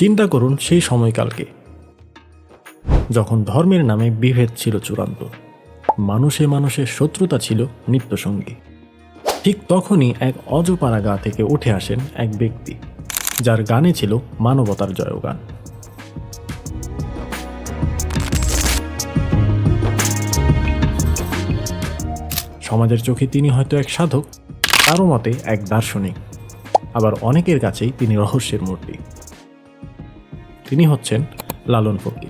চিন্তা করুন সেই সময়কালকে। যখন ধর্মের নামে বিভেদ ছিল চূড়ান্ত, মানুষে মানুষের শত্রুতা ছিল নিত্যসঙ্গী। ঠিক তখনই এক অজপাড়া গা থেকে উঠে আসেন এক ব্যক্তি, যার গানে ছিল মানবতার জয়গান। সমাজের চোখে তিনি হয়তো এক সাধক কারও মতে এক দার্শনিক। আবার অনেকের কাছেই তিনি রহস্যের মূর্তি। তিনি হচ্ছেন লালন ফকির।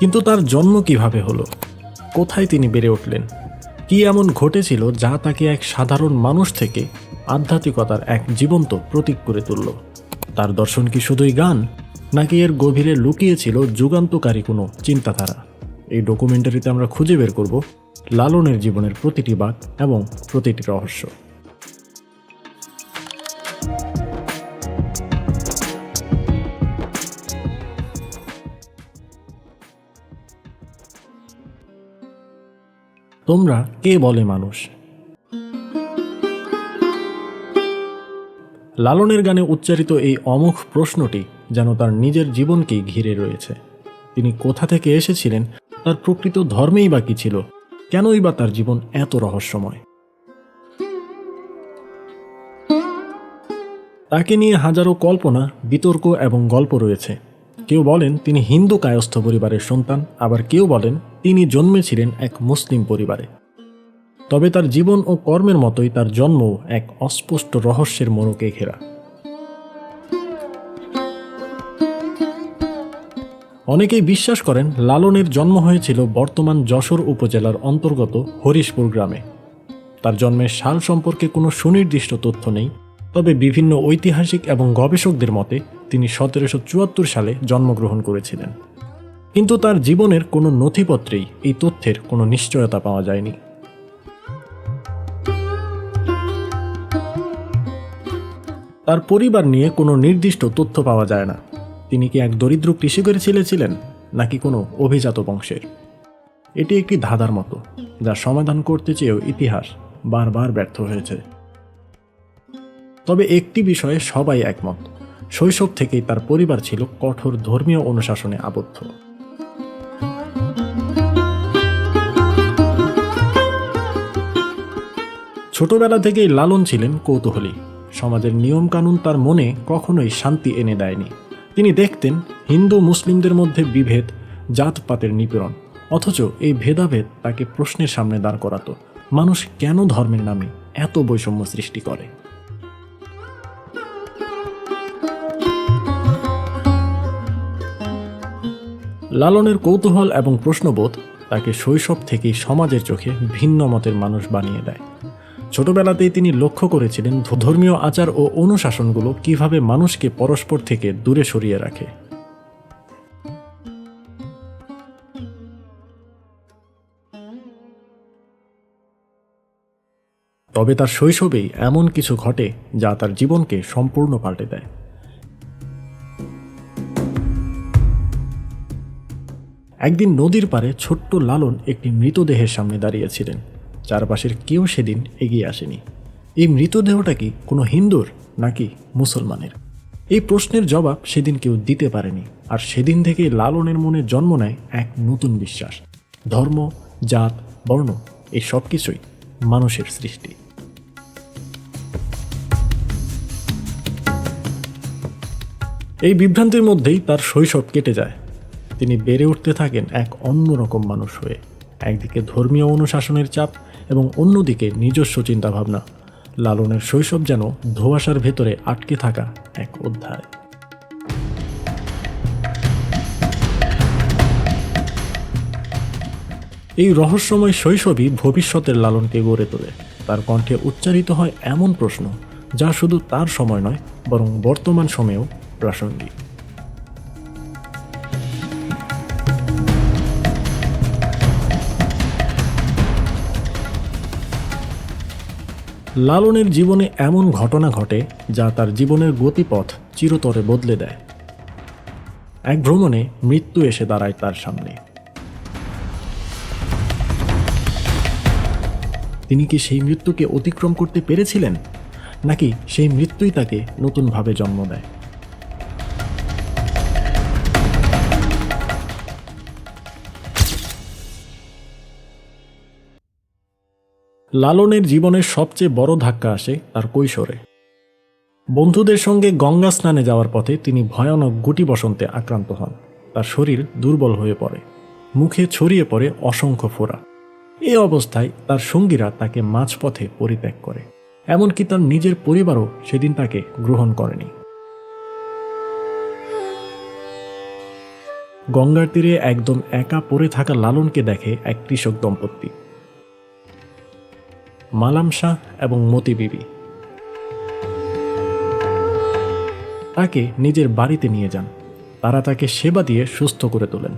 কিন্তু তার জন্ম কীভাবে হলো? কোথায় তিনি বেড়ে উঠলেন? কি এমন ঘটেছিল যা তাকে এক সাধারণ মানুষ থেকে আধ্যাত্মিকতার এক জীবন্ত প্রতীক করে তুলল? তার দর্শন কি শুধুই গান, নাকি এর গভীরে লুকিয়েছিল যুগান্তকারী কোনো চিন্তাধারা? এই ডকুমেন্টারিতে আমরা খুঁজে বের করব লালনের জীবনের প্রতিটি বাক এবং প্রতিটি রহস্য। তোমরা কে বলে মানুষ? লালনের গানে উচ্চারিত এই অমোঘ প্রশ্নটি যেন তার নিজের জীবনকেই ঘিরে রয়েছে। তিনি কোথা থেকে এসেছিলেন, তার প্রকৃত ধর্মেই বা কি ছিল কেনই বা তার জীবন এত রহস্যময়? তাকে নিয়ে হাজারো কল্পনা, বিতর্ক এবং গল্প রয়েছে। কেউ বলেন তিনি হিন্দু কায়স্থ পরিবারের সন্তান, আবার কেউ বলেন তিনি জন্মেছিলেন এক মুসলিম পরিবারে। তবে তার জীবন ও কর্মের মতোই তার জন্মও এক অস্পষ্ট রহস্যের মোড়কে ঘেরা। অনেকেই বিশ্বাস করেন লালনের জন্ম হয়েছিল বর্তমান যশোর উপজেলার অন্তর্গত হরিশপুর গ্রামে। তার জন্মের সাল সম্পর্কে কোনো সুনির্দিষ্ট তথ্য নেই, তবে বিভিন্ন ঐতিহাসিক এবং গবেষকদের মতে তিনি সতেরোশো চুয়াত্তর সালে জন্মগ্রহণ করেছিলেন। কিন্তু তার জীবনের কোনো নথিপত্রেই এই তথ্যের কোনো নিশ্চয়তা পাওয়া যায়নি। তার পরিবার নিয়ে কোনো নির্দিষ্ট তথ্য পাওয়া যায় না। তিনি কি এক দরিদ্র কৃষকের ছেলে ছিলেন, নাকি কোনো অভিজাত বংশের? এটি একটি ধাঁধার মতো, যা সমাধান করতে চেয়েও ইতিহাস বারবার ব্যর্থ হয়েছে। তবে একটি বিষয়ে সবাই একমত, শৈশব থেকেই তার পরিবার ছিল কঠোর ধর্মীয় অনুশাসনে আবদ্ধ। ছোটবেলা থেকেই লালন ছিলেন কৌতূহলী। সমাজের নিয়মকানুন তার মনে কখনোই শান্তি এনে দেয়নি। তিনি দেখতেন হিন্দু মুসলিমদের মধ্যে বিভেদ, জাতপাতের নিপীড়ন, অথচ এই ভেদাভেদ তাকে প্রশ্নের সামনে দাঁড় করাতো। মানুষ কেন ধর্মের নামে এত বৈষম্য সৃষ্টি করে? লালনের কৌতূহল এবং প্রশ্নবোধ তাকে শৈশব থেকেই সমাজের চোখে ভিন্ন মতের মানুষ বানিয়ে দেয়। ছোটবেলাতেই তিনি লক্ষ্য করেছিলেন ধর্মীয় আচার ও অনুশাসনগুলো কীভাবে মানুষকে পরস্পর থেকে দূরে সরিয়ে রাখে। তবে তার শৈশবেই এমন কিছু ঘটে যা তার জীবনকে সম্পূর্ণ পাল্টে দেয়। একদিন নদীর পারে ছোট্ট লালন একটি মৃতদেহের সামনে দাঁড়িয়েছিলেন। চারপাশের কেউ সেদিন এগিয়ে আসেনি। এই মৃতদেহটা কি কোনো হিন্দুর নাকি মুসলমানের? এই প্রশ্নের জবাব সেদিন কেউ দিতে পারেনি আর সেদিন থেকে লালনের মনে জন্ম নেয় এক নতুন বিশ্বাস। ধর্ম, জাত, বর্ণ, এই সব কিছুই মানুষের সৃষ্টি। এই বিভ্রান্তির মধ্যেই তার শৈশব কেটে যায়। তিনি বেড়ে উঠতে থাকেন এক অন্যরকম মানুষ হয়ে। একদিকে ধর্মীয় অনুশাসনের চাপ এবং অন্যদিকে নিজস্ব চিন্তাভাবনা। লালনের শৈশব যেন ধোয়াশার ভেতরে আটকে থাকা এক অধ্যায়। এই রহস্যময় শৈশবই ভবিষ্যতের লালনকে গড়ে তোলে। তার কণ্ঠে উচ্চারিত হয় এমন প্রশ্ন, যা শুধু তার সময় নয়, বরং বর্তমান সময়েও প্রাসঙ্গিক। লালনের জীবনে এমন ঘটনা ঘটে যা তার জীবনের গতিপথ চিরতরে বদলে দেয়। এক ভ্রমণে মৃত্যু এসে দাঁড়ায় তার সামনে। তিনি কি সেই মৃত্যুকে অতিক্রম করতে পেরেছিলেন? নাকি সেই মৃত্যুই তাকে নতুনভাবে জন্ম দেয়? লালনের জীবনের সবচেয়ে বড় ধাক্কা আসে তার কৈশোরে। বন্ধুদের সঙ্গে গঙ্গা স্নানে যাওয়ার পথে তিনি ভয়ানক গুটি বসন্তে আক্রান্ত হন। তার শরীর দুর্বল হয়ে পড়ে। মুখে ছড়িয়ে পড়ে অসংখ্য ফোড়া। এ অবস্থায় তার সঙ্গীরা তাকে মাঝপথে পরিত্যাগ করে। এমনকি তার নিজের পরিবারও সেদিন তাকে গ্রহণ করেনি। গঙ্গার তীরে একদম একা পড়ে থাকা লালনকে দেখে এক কৃষক দম্পতি মালাম শাহ এবং মতি বিবি। তাকে নিজের বাড়িতে নিয়ে যান। তারা তাকে সেবা দিয়ে সুস্থ করে তোলেন।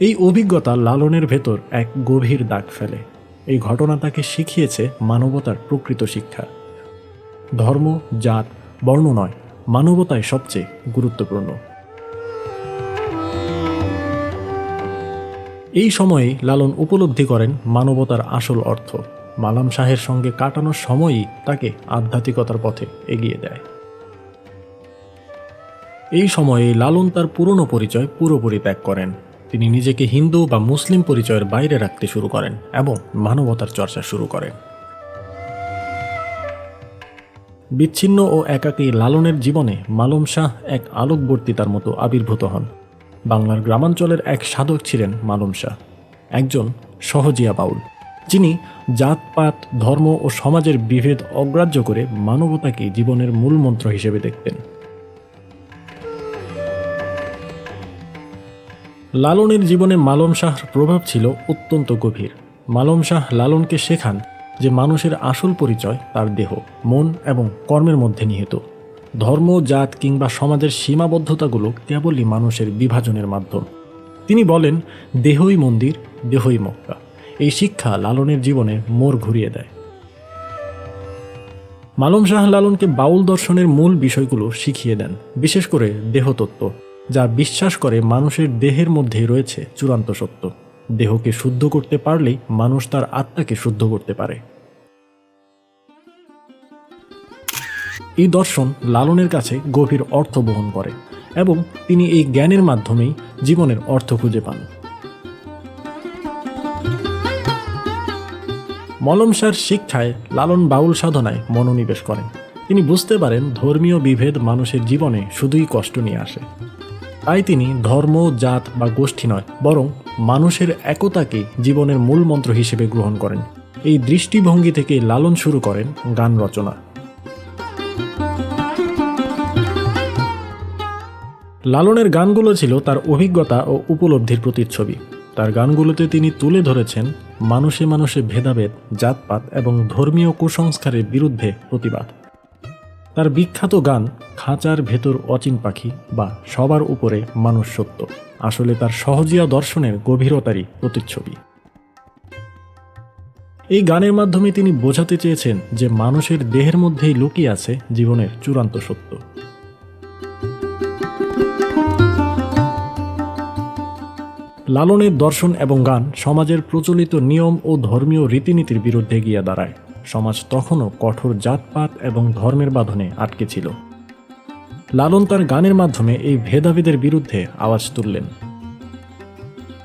এই অভিজ্ঞতা লালনের ভেতর এক গভীর দাগ ফেলে। এই ঘটনা তাকে শিখিয়েছে মানবতার প্রকৃত শিক্ষা। ধর্ম, জাত, বর্ণ নয়, মানবতাই সবচেয়ে গুরুত্বপূর্ণ। এই সময়ে লালন উপলব্ধি করেন মানবতার আসল অর্থ। মালাম শাহের সঙ্গে কাটানোর সময়ই তাকে আধ্যাত্মিকতার পথে এগিয়ে দেয়। এই সময়ে লালন তার পুরনো পরিচয় পুরোপুরি ত্যাগ করেন। তিনি নিজেকে হিন্দু বা মুসলিম পরিচয়ের বাইরে রাখতে শুরু করেন এবং মানবতার চর্চা শুরু করেন। বিচ্ছিন্ন ও একাকী লালনের জীবনে মালম শাহ এক আলোকবর্তিতার মতো আবির্ভূত হন। বাংলার গ্রামাঞ্চলের এক সাধক ছিলেন মালম শাহ, একজন সহজিয়া বাউল। যিনি জাতপাত, ধর্ম ও সমাজের বিভেদ অগ্রাহ্য করে মানবতাকে জীবনের মূল মন্ত্র হিসেবে দেখতেন। লালনের জীবনে মালম শাহর প্রভাব ছিল অত্যন্ত গভীর। মালম শাহ লালনকে শেখান যে মানুষের আসল পরিচয় তার দেহ, মন এবং কর্মের মধ্যে নিহিত। ধর্ম, জাত কিংবা সমাজের সীমাবদ্ধতাগুলো কেবলই মানুষের বিভাজনের মাধ্যম। তিনি বলেন, দেহই মন্দির, দেহই মক্কা। এই শিক্ষা লালনের জীবনে মোড় ঘুরিয়ে দেয়। মালম শাহ লালনকে বাউল দর্শনের মূল বিষয়গুলো শিখিয়ে দেন, বিশেষ করে দেহতত্ত্ব, যা বিশ্বাস করে মানুষের দেহের মধ্যে রয়েছে চূড়ান্ত সত্য। দেহকে শুদ্ধ করতে পারলেই মানুষ তার আত্মাকে শুদ্ধ করতে পারে। এই দর্শন লালনের কাছে গভীর অর্থ বহন করে এবং তিনি এই জ্ঞানের মাধ্যমেই জীবনের অর্থ খুঁজে পান। মলমসার শিক্ষায় লালন বাউল সাধনায় মনোনিবেশ করেন। তিনি বুঝতে পারেন ধর্মীয় বিভেদ মানুষের জীবনে শুধুই কষ্ট নিয়ে আসে। তাই তিনি ধর্ম, জাত বা গোষ্ঠী নয়, বরং মানুষের একতাকে জীবনের মূল মন্ত্র হিসেবে গ্রহণ করেন। এই দৃষ্টিভঙ্গি থেকে লালন শুরু করেন গান রচনা। লালনের গানগুলো ছিল তার অভিজ্ঞতা ও উপলব্ধির প্রতিচ্ছবি। তার গানগুলোতে তিনি তুলে ধরেছেন মানুষে মানুষে ভেদাভেদ, জাতপাত এবং ধর্মীয় কুসংস্কারের বিরুদ্ধে প্রতিবাদ। তার বিখ্যাত গান খাঁচার ভেতর অচিন পাখি বা সবার উপরে মানুষ সত্য। আসলে তার সহজিয়া দর্শনের গভীরতারই প্রতিচ্ছবি। এই গানের মাধ্যমে তিনি বোঝাতে চেয়েছেন যে মানুষের দেহের মধ্যেই লুকিয়ে আছে জীবনের চূড়ান্ত সত্য। লালনের দর্শন এবং গান সমাজের প্রচলিত নিয়ম ও ধর্মীয় রীতিনীতির বিরুদ্ধে গিয়ে দাঁড়ায়। সমাজ তখনও কঠোর জাতপাত এবং ধর্মের বাঁধনে আটকে ছিল। লালন তার গানের মাধ্যমে এই ভেদাভেদের বিরুদ্ধে আওয়াজ তুললেন।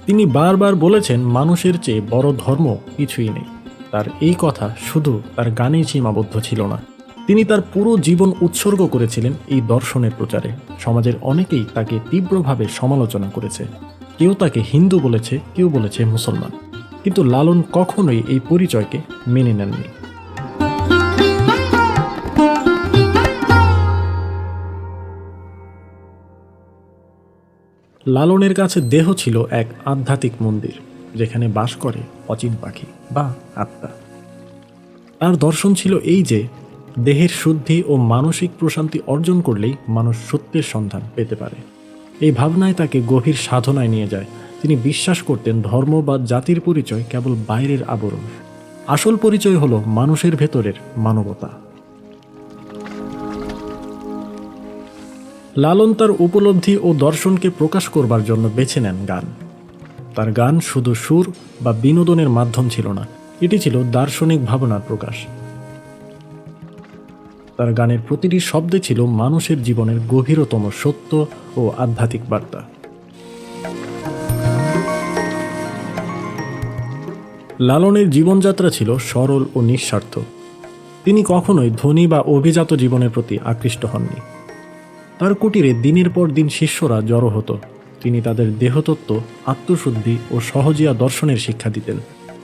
তিনি বারবার বলেছেন, মানুষের চেয়ে বড় ধর্ম কিছুই নেই। তার এই কথা শুধু তার গানেই সীমাবদ্ধ ছিল না। তিনি তার পুরো জীবন উৎসর্গ করেছিলেন এই দর্শনের প্রচারে। সমাজের অনেকেই তাকে তীব্রভাবে সমালোচনা করেছে। কেউ তাকে হিন্দু বলেছে, কেউ বলেছে মুসলমান। কিন্তু লালন কখনোই এই পরিচয়কে মেনে নেননি। লালনের কাছে দেহ ছিল এক আধ্যাত্মিক মন্দির, যেখানে বাস করে অচিন পাখি বা আত্মা। তার দর্শন ছিল এই যে, দেহের শুদ্ধি ও মানসিক প্রশান্তি অর্জন করলেই মানুষ সত্যের সন্ধান পেতে পারে। এই ভাবনায় তাকে গভীর সাধনায় নিয়ে যায়। তিনি বিশ্বাস করতেন ধর্ম বা জাতির পরিচয় কেবল বাইরের আবরণ। আসল পরিচয় হলো মানুষের ভেতরের মানবতা। লালন তার উপলব্ধি ও দর্শনকে প্রকাশ করবার জন্য বেছে নেন গান। তার গান শুধু সুর বা বিনোদনের মাধ্যম ছিল না, এটি ছিল দার্শনিক ভাবনার প্রকাশ। তার গানের প্রতিটি শব্দে ছিল মানুষের জীবনের গভীরতম সত্য ও আধ্যাত্মিক বার্তা। লালনের জীবনযাত্রা ছিল সরল ও নিঃস্বার্থ। তিনি কখনোই ধনী বা অভিজাত জীবনের প্রতি আকৃষ্ট হননি। তার কুটিরে দিনের পর দিন শিষ্যরা জড়ো হতো। তিনি তাদের দেহতত্ত্ব, আত্মশুদ্ধি ও সহজিয়া দর্শনের শিক্ষা দিতেন।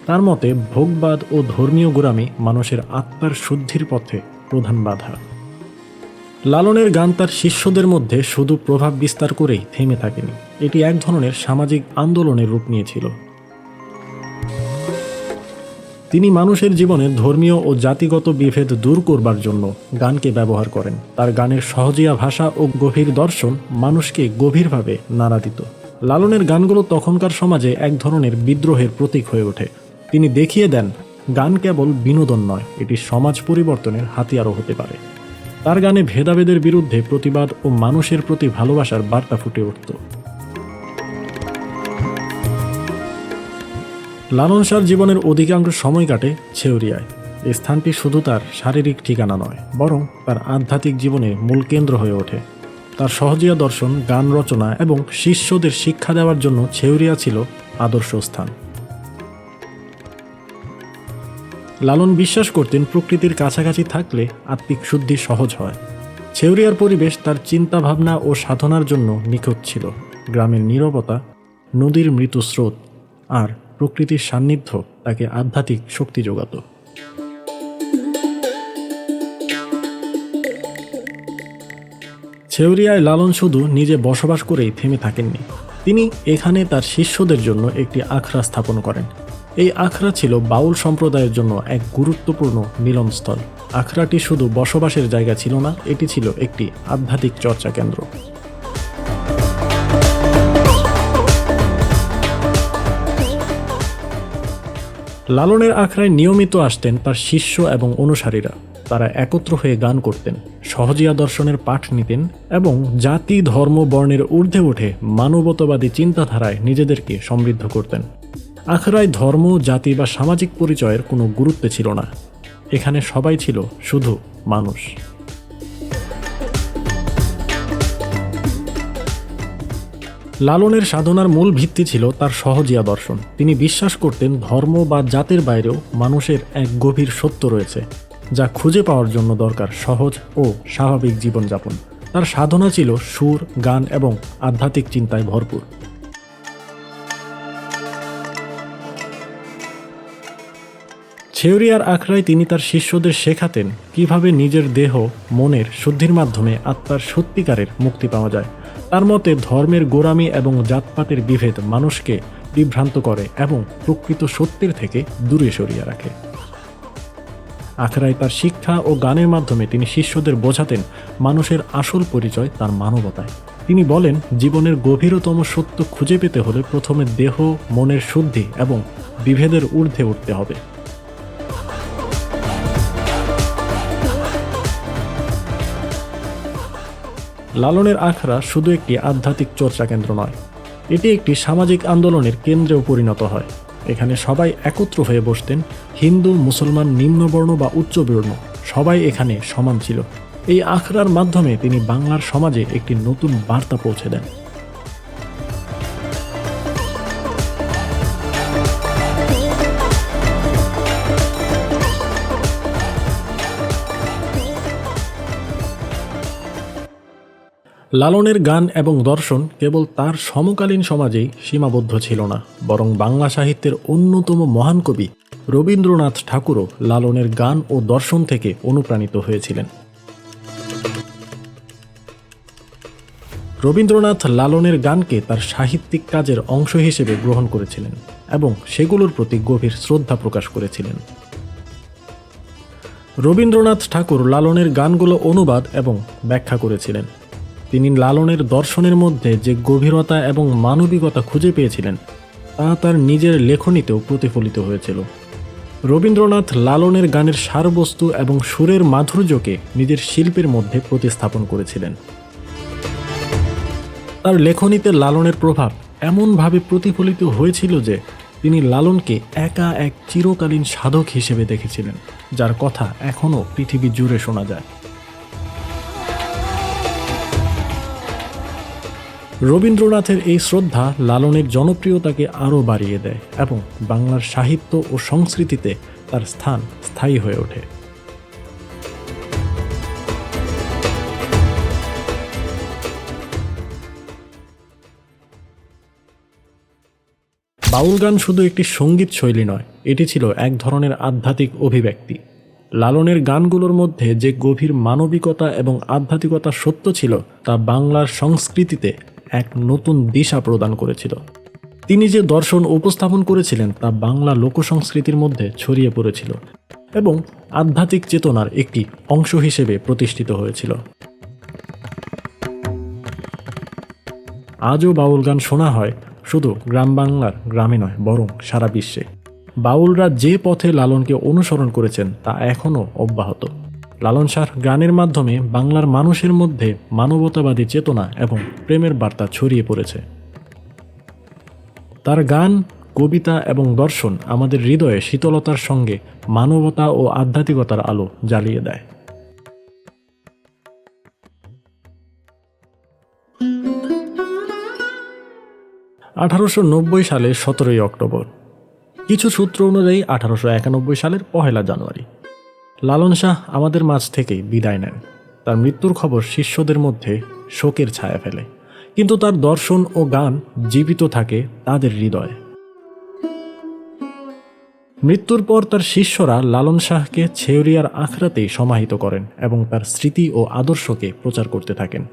তার মতে, ভোগবাদ ও ধর্মীয় গোড়ামি মানুষের আত্মার শুদ্ধির পথে প্রধান বাধা। লালনের গান তার শিষ্যদের মধ্যে শুধু প্রভাব বিস্তার করেই থেমে থাকেনি। এটি এক ধরনের সামাজিক আন্দোলনের রূপ নিয়েছিল। তিনি মানুষের জীবনে ধর্মীয় ও জাতিগত বিভেদ দূর করবার জন্য গানকে ব্যবহার করেন। তার গানের সহজিয়া ভাষা ও গভীর দর্শন মানুষকে গভীরভাবে নাড়া দিত লালনের গানগুলো তখনকার সমাজে এক ধরনের বিদ্রোহের প্রতীক হয়ে ওঠে। তিনি দেখিয়ে দেন গান কেবল বিনোদন নয়, এটি সমাজ পরিবর্তনের হাতিয়ারও হতে পারে। তার গানে ভেদাভেদের বিরুদ্ধে প্রতিবাদ ও মানুষের প্রতি ভালোবাসার বার্তা ফুটে উঠত। লালন শাহর জীবনের অধিকাংশ সময় কাটে ছেউরিয়ায়। এই স্থানটি শুধু তার শারীরিক ঠিকানা নয়, বরং তার আধ্যাত্মিক জীবনে মূল কেন্দ্র হয়ে ওঠে। তার সহজিয়া দর্শন, গান রচনা এবং শিষ্যদের শিক্ষা দেওয়ার জন্য ছেউরিয়া ছিল আদর্শ স্থান। লালন বিশ্বাস করতেন প্রকৃতির কাছাকাছি থাকলে আত্মিক শুদ্ধি সহজ হয়। ছেউরিয়ার পরিবেশ তার চিন্তা ভাবনা ও সাধনার জন্য নিখুঁত ছিল। গ্রামের নীরবতা, নদীর মৃত স্রোত আর প্রকৃতির সান্নিধ্য তাকে আধ্যাত্মিক শক্তি যোগাত। ছেউরিয়ায় লালন শুধু নিজে বসবাস করেই থেমে থাকেননি। তিনি এখানে তার শিষ্যদের জন্য একটি আখড়া স্থাপন করেন। এই আখড়া ছিল বাউল সম্প্রদায়ের জন্য এক গুরুত্বপূর্ণ মিলনস্থল। আখড়াটি শুধু বসবাসের জায়গা ছিল না, এটি ছিল একটি আধ্যাত্মিক চর্চা কেন্দ্র। লালনের আখড়ায় নিয়মিত আসতেন তার শিষ্য এবং অনুসারীরা। তারা একত্র হয়ে গান করতেন, সহজিয়া দর্শনের পাঠ নিতেন এবং জাতি, ধর্ম, বর্ণের ঊর্ধ্বে উঠে মানবতাবাদী চিন্তাধারায় নিজেদেরকে সমৃদ্ধ করতেন। আখড়ায় ধর্ম, জাতি বা সামাজিক পরিচয়ের কোনো গুরুত্ব ছিল না। এখানে সবাই ছিল শুধু মানুষ। লালনের সাধনার মূল ভিত্তি ছিল তার সহজিয়া দর্শন। তিনি বিশ্বাস করতেন ধর্ম বা জাতের বাইরেও মানুষের এক গভীর সত্য রয়েছে, যা খুঁজে পাওয়ার জন্য দরকার সহজ ও স্বাভাবিক জীবনযাপন। তার সাধনা ছিল সুর, গান এবং আধ্যাত্মিক চিন্তায় ভরপুর। ছেউরিয়ার আখড়ায় তিনি তার শিষ্যদের শেখাতেন কীভাবে নিজের দেহ, মনের শুদ্ধির মাধ্যমে আত্মার সত্যিকারের মুক্তি পাওয়া যায়। তার মতে ধর্মের গোড়ামি এবং জাতপাতের বিভেদ মানুষকে বিভ্রান্ত করে এবং প্রকৃত সত্যের থেকে দূরে সরিয়ে রাখে। আখড়ায় তার শিক্ষা ও গানের মাধ্যমে তিনি শিষ্যদের বোঝাতেন মানুষের আসল পরিচয় তার মানবতায়। তিনি বলেন, জীবনের গভীরতম সত্য খুঁজে পেতে হলে প্রথমে দেহ, মনের শুদ্ধি এবং বিভেদের ঊর্ধ্বে উঠতে হবে। লালনের আখড়া শুধু একটি আধ্যাত্মিক চর্চা কেন্দ্র নয়, এটি একটি সামাজিক আন্দোলনের কেন্দ্রেও পরিণত হয়। এখানে সবাই একত্র হয়ে বসতেন, হিন্দু, মুসলমান, নিম্নবর্ণ বা উচ্চবর্ণ, সবাই এখানে সমান ছিল। এই আখড়ার মাধ্যমে তিনি বাংলার সমাজে একটি নতুন বার্তা পৌঁছে দেন। লালনের গান এবং দর্শন কেবল তার সমকালীন সমাজেই সীমাবদ্ধ ছিল না, বরং বাংলা সাহিত্যের অন্যতম মহান কবি রবীন্দ্রনাথ ঠাকুরও লালনের গান ও দর্শন থেকে অনুপ্রাণিত হয়েছিলেন। রবীন্দ্রনাথ লালনের গানকে তার সাহিত্যিক কাজের অংশ হিসেবে গ্রহণ করেছিলেন এবং সেগুলোর প্রতি গভীর শ্রদ্ধা প্রকাশ করেছিলেন। রবীন্দ্রনাথ ঠাকুর লালনের গানগুলো অনুবাদ এবং ব্যাখ্যা করেছিলেন। তিনি লালনের দর্শনের মধ্যে যে গভীরতা এবং মানবিকতা খুঁজে পেয়েছিলেন, তা তার নিজের লেখনীতেও প্রতিফলিত হয়েছিল। রবীন্দ্রনাথ লালনের গানের সারবস্তু এবং সুরের মাধুর্যকে নিজের শিল্পের মধ্যে প্রতিস্থাপন করেছিলেন। তার লেখনীতে লালনের প্রভাব এমনভাবে প্রতিফলিত হয়েছিল যে, তিনি লালনকে একা এক চিরকালীন সাধক হিসেবে দেখেছিলেন, যার কথা এখনও পৃথিবী জুড়ে শোনা যায়। রবীন্দ্রনাথের এই শ্রদ্ধা লালনের জনপ্রিয়তাকে আরও বাড়িয়ে দেয় এবং বাংলার সাহিত্য ও সংস্কৃতিতে তার স্থান স্থায়ী হয়ে ওঠে। বাউল গান শুধু একটি সংগীত শৈলী নয়, এটি ছিল এক ধরনের আধ্যাত্মিক অভিব্যক্তি। লালনের গানগুলোর মধ্যে যে গভীর মানবিকতা এবং আধ্যাত্মিকতা সত্য ছিল, তা বাংলার সংস্কৃতিতে এক নতুন দিশা প্রদান করেছিল। তিনি যে দর্শন উপস্থাপন করেছিলেন তা বাংলা লোকসংস্কৃতির মধ্যে ছড়িয়ে পড়েছিল এবং আধ্যাত্মিক চেতনার একটি অংশ হিসেবে প্রতিষ্ঠিত হয়েছিল। আজও বাউল গান শোনা হয়, শুধু গ্রাম বাংলার গ্রামে নয়, বরং সারা বিশ্বে। বাউলরা যে পথে লালনকে অনুসরণ করেছেন তা এখনও অব্যাহত। লালন শাহ গানের মাধ্যমে বাংলার মানুষের মধ্যে মানবতাবাদী চেতনা এবং প্রেমের বার্তা ছড়িয়ে পড়েছে। তার গান, কবিতা এবং দর্শন আমাদের হৃদয়ে শীতলতার সঙ্গে মানবতা ও আধ্যাত্মিকতার আলো জ্বালিয়ে দেয়। আঠারোশো নব্বই সালে সতেরোই অক্টোবর। কিছু সূত্র অনুযায়ী আঠারোশো একানব্বই সালের পহেলা জানুয়ারি। লালন শাহ আমাদের মাঝ থেকেই বিদায় নেন। তার মৃত্যুর খবর শিষ্যদের মধ্যে শোকের ছায়া ফেলে। কিন্তু তার দর্শন ও গান জীবিত থাকে তাদের হৃদয়ে। মৃত্যুর পর তার শিষ্যরা লালন শাহকে ছেউরিয়ার আখড়াতেই সমাহিত করেন এবং তার স্মৃতি ও আদর্শকে প্রচার করতে থাকেন।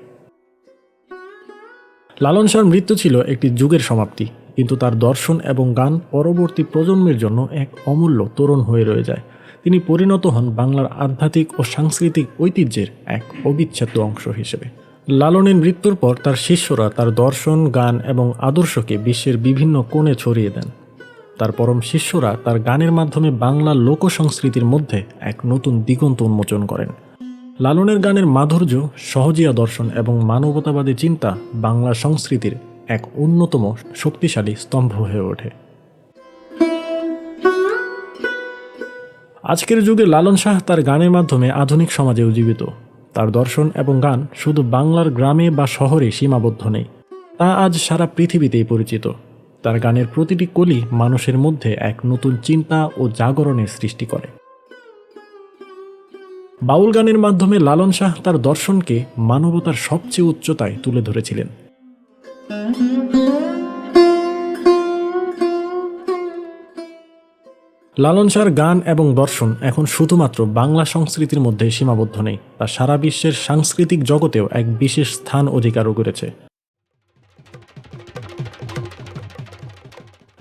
লালন শাহর মৃত্যু ছিল একটি যুগের সমাপ্তি, কিন্তু তার দর্শন এবং গান পরবর্তী প্রজন্মের জন্য এক অমূল্য তরুণ হয়ে রয়ে যায়। তিনি পরিণত হন বাংলার আধ্যাত্মিক ও সাংস্কৃতিক ঐতিহ্যের এক অবিচ্ছেদ্য অংশ হিসেবে। লালনের মৃত্যুর পর তার শিষ্যরা তার দর্শন, গান এবং আদর্শকে বিশ্বের বিভিন্ন কোণে ছড়িয়ে দেন। তার পরম শিষ্যরা তার গানের মাধ্যমে বাংলা লোক সংস্কৃতির মধ্যে এক নতুন দিগন্ত উন্মোচন করেন। লালনের গানের মাধুর্য, সহজিয়া দর্শন এবং মানবতাবাদী চিন্তা বাংলা সংস্কৃতির এক অন্যতম শক্তিশালী স্তম্ভ হয়ে ওঠে। আজকের যুগে লালন শাহ তার গানের মাধ্যমে আধুনিক সমাজেও জীবিত তার দর্শন এবং গান শুধু বাংলার গ্রামে বা শহরে সীমাবদ্ধ নেই। তা আজ সারা পৃথিবীতেই পরিচিত। তার গানের প্রতিটি কলি মানুষের মধ্যে এক নতুন চিন্তা ও জাগরণের সৃষ্টি করে। বাউল গানের মাধ্যমে লালন শাহ তার দর্শনকে মানবতার সবচেয়ে উচ্চতায় তুলে ধরেছিলেন। লালন শাহর গান এবং দর্শন এখন শুধুমাত্র বাংলা সংস্কৃতির মধ্যে সীমাবদ্ধ নেই, তা সারা বিশ্বের সাংস্কৃতিক জগতেও এক বিশেষ স্থান অধিকারও করেছে।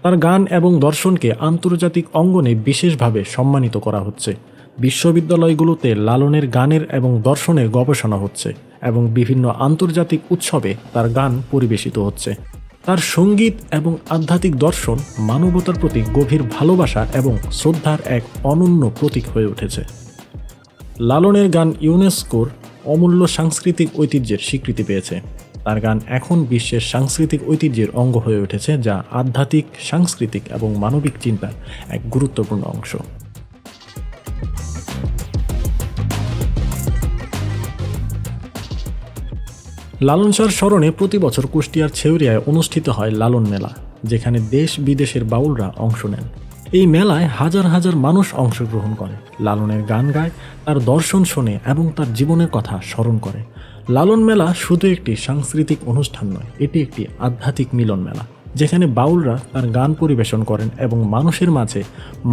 তার গান এবং দর্শনকে আন্তর্জাতিক অঙ্গনে বিশেষভাবে সম্মানিত করা হচ্ছে। বিশ্ববিদ্যালয়গুলোতে লালনের গানের এবং দর্শনের গবেষণা হচ্ছে এবং বিভিন্ন আন্তর্জাতিক উৎসবে তার গান পরিবেশিত হচ্ছে। তার সংগীত এবং আধ্যাত্মিক দর্শন মানবতার প্রতি গভীর ভালোবাসা এবং শ্রদ্ধার এক অনন্য প্রতীক হয়ে উঠেছে। লালনের গান ইউনেস্কোর অমূল্য সাংস্কৃতিক ঐতিহ্যের স্বীকৃতি পেয়েছে। তার গান এখন বিশ্বের সাংস্কৃতিক ঐতিহ্যের অঙ্গ হয়ে উঠেছে, যা আধ্যাত্মিক, সাংস্কৃতিক এবং মানবিক চিন্তার এক গুরুত্বপূর্ণ অংশ। লালন শাহর স্মরণে প্রতি বছর কুষ্টিয়ার ছেউরিয়ায় অনুষ্ঠিত হয় লালন মেলা, যেখানে দেশ বিদেশের বাউলরা অংশ নেন। এই মেলায় হাজার হাজার মানুষ অংশগ্রহণ করে। লালনের গান গায়, তার দর্শন শোনে এবং তার জীবনের কথা স্মরণ করে। লালন মেলা শুধু একটি সাংস্কৃতিক অনুষ্ঠান নয়, এটি একটি আধ্যাত্মিক মিলন মেলা, যেখানে বাউলরা তার গান পরিবেশন করেন এবং মানুষের মাঝে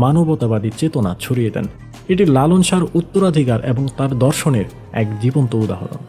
মানবতাবাদী চেতনা ছড়িয়ে দেন। এটি লালন শাহর উত্তরাধিকার এবং তার দর্শনের এক জীবন্ত উদাহরণ।